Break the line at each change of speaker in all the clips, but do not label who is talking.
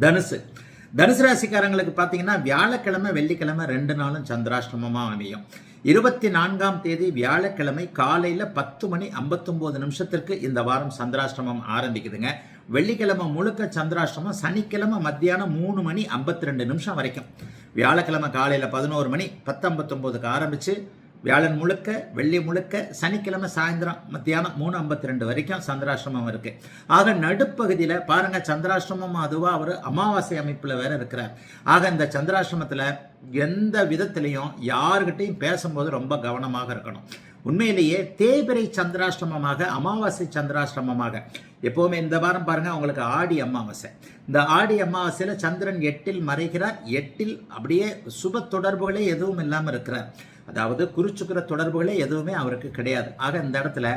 தனுசு. தனுசு ராசிக்காரங்களுக்கு பார்த்தீங்கன்னா வியாழக்கிழமை வெள்ளிக்கிழமை ரெண்டு நாளும் சந்திராஷ்டமமாக அமையும். இருபத்தி நான்காம் தேதி வியாழக்கிழமை காலையில் பத்து மணி ஐம்பத்தொம்போது நிமிஷத்திற்கு இந்த வாரம் சந்திராஷ்டமம் ஆரம்பிக்குதுங்க. வெள்ளிக்கிழமை முழுக்க சந்திராஷ்டமம் சனிக்கிழமை மத்தியானம் மூணு மணி ஐம்பத்தி ரெண்டு நிமிஷம் வரைக்கும். வியாழக்கிழமை காலையில் பதினோரு மணி பத்தம்பத்தொம்போதுக்கு ஆரம்பித்து வியாழன் முழுக்க வெள்ளி முழுக்க சனிக்கிழமை சாயந்தரம் மத்தியானம் மூணு ஐம்பத்தி ரெண்டு வரைக்கும் சந்திராசிரமம் இருக்கு. ஆக நடுப்பகுதியில் பாருங்க சந்திராசிரமம் அதுவாக அவர் அமாவாசை அமைப்பில் வேற இருக்கிறார். ஆக இந்த சந்திராசிரமத்தில் எந்த விதத்திலையும் யாருக்கிட்டையும் பேசும்போது ரொம்ப கவனமாக இருக்கணும். உண்மையிலேயே தேபிரை சந்திராஷ்டிரமமாக அமாவாசை சந்திராஷ்டிரமமாக எப்போவுமே இந்த வாரம் பாருங்க உங்களுக்கு ஆடி அமாவாசை. இந்த ஆடி அமாவாசையில் சந்திரன் எட்டில் மறைகிறார் எட்டில் அப்படியே சுப தொடர்புகளே எதுவும் இல்லாமல் இருக்கிறார். அதாவது குறிச்சுக்கிற தொடர்புகளே எதுவுமே அவருக்கு கிடையாது. ஆக இந்த இடத்துல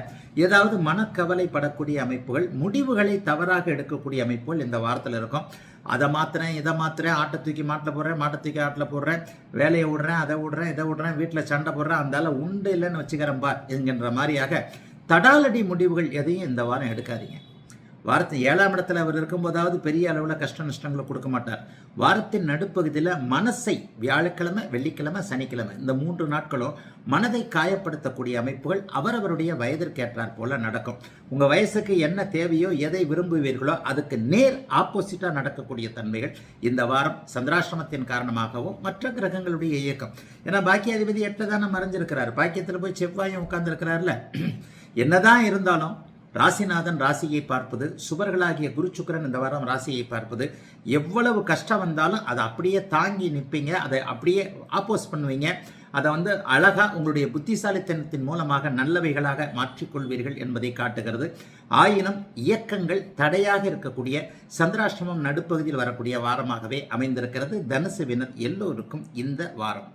ஏதாவது மனக்கவலைப்படக்கூடிய அமைப்புகள் முடிவுகளை தவறாக எடுக்கக்கூடிய அமைப்புகள் இந்த வாரத்தில் இருக்கும். அதை மாத்துறேன் இதை மாத்துறேன் ஆட்டை தூக்கி மாட்டில் போடுறேன் மாட்டை தூக்கி ஆட்டில் போடுறேன் வேலையை விடுறேன் அதை விடுறேன் இதை விடுறேன் வீட்டில் சண்டை போடுறேன் அந்தால உண்டு இல்லைன்னு வச்சுக்கிறேன் பார் என்கின்ற மாதிரியாக தடாலடி முடிவுகள் எதையும் இந்த வாரம் எடுக்காதீங்க. வாரத்தின் ஏழாம் இடத்துல அவர் இருக்கும்போதாவது பெரிய அளவில் கஷ்ட நஷ்டங்களை கொடுக்க மாட்டார். வாரத்தின் நடுப்பகுதியில் மனசை வியாழக்கிழமை வெள்ளிக்கிழமை சனிக்கிழமை இந்த மூன்று நாட்களும் மனதை காயப்படுத்தக்கூடிய அமைப்புகள் அவரவருடைய வயதிற்கேற்றார் போல நடக்கும். உங்கள் வயசுக்கு என்ன தேவையோ எதை விரும்புவீர்களோ அதுக்கு நேர் ஆப்போசிட்டாக நடக்கக்கூடிய தன்மைகள் இந்த வாரம் சந்திராசிரமத்தின் காரணமாகவும் மற்ற கிரகங்களுடைய இயக்கம். ஏன்னா பாக்கியாதிபதி எட்டதான தானே மறைஞ்சிருக்கிறார். பாக்கியத்தில் போய் செவ்வாயும் உட்கார்ந்துருக்கிறார்ல என்னதான் இருந்தாலும் ராசிநாதன் ராசியை பார்ப்பது சுபர்களாகிய குரு சுக்கிரன் இந்த வாரம் ராசியை பார்ப்பது எவ்வளவு கஷ்டம் வந்தாலும் அதை அப்படியே தாங்கி நிற்பீங்க அதை அப்படியே ஆப்போஸ் பண்ணுவீங்க. அதை வந்து அழகாக உங்களுடைய புத்திசாலித்தனத்தின் மூலமாக நல்லவைகளாக மாற்றிக்கொள்வீர்கள் என்பதை காட்டுகிறது. ஆயினும் இயக்கங்கள் தடையாக இருக்கக்கூடிய சந்திராஷ்டிரமம் நடுப்பகுதியில் வரக்கூடிய வாரமாகவே அமைந்திருக்கிறது. தனுசு வினர் எல்லோருக்கும் இந்த வாரம்.